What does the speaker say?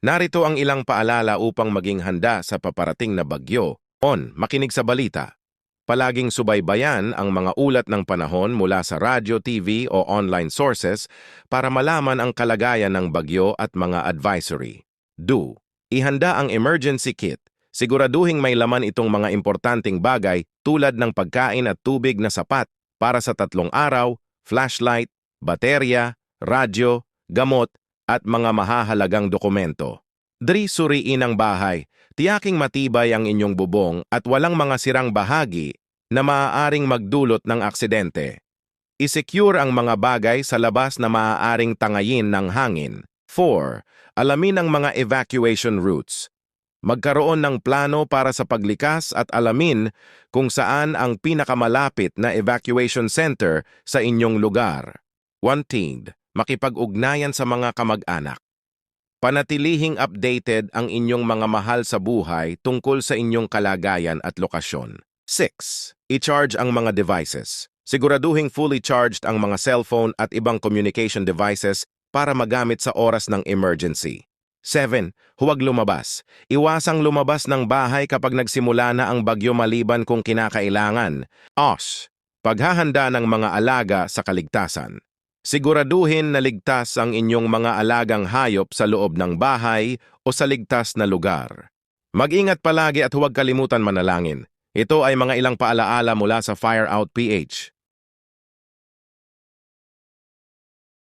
Narito ang ilang paalala upang maging handa sa paparating na bagyo. On, makinig sa balita. Palaging subaybayan ang mga ulat ng panahon mula sa radyo, TV o online sources para malaman ang kalagayan ng bagyo at mga advisory. Do. Ihanda ang emergency kit. Siguraduhing may laman itong mga importanteng bagay tulad ng pagkain at tubig na sapat para sa tatlong araw, flashlight, baterya, radyo, gamot, at mga mahahalagang dokumento. Dri suriin ang bahay, tiyaking matibay ang inyong bubong at walang mga sirang bahagi na maaaring magdulot ng aksidente. I-secure ang mga bagay sa labas na maaaring tangayin ng hangin. 4. Alamin ang mga evacuation routes. Magkaroon ng plano para sa paglikas at alamin kung saan ang pinakamalapit na evacuation center sa inyong lugar. 1. Makipag-ugnayan sa mga kamag-anak. Panatilihing updated ang inyong mga mahal sa buhay tungkol sa inyong kalagayan at lokasyon. 6. I-charge ang mga devices. Siguraduhing fully charged ang mga cellphone at ibang communication devices para magamit sa oras ng emergency. 7. Huwag lumabas. Iwasang lumabas ng bahay kapag nagsimula na ang bagyo maliban kung kinakailangan. OS. Paghahanda ng mga alaga sa kaligtasan. Siguraduhin na ligtas ang inyong mga alagang hayop sa loob ng bahay o sa ligtas na lugar. Mag-ingat palagi at huwag kalimutan manalangin. Ito ay mga ilang paalaala mula sa Fire Out PH.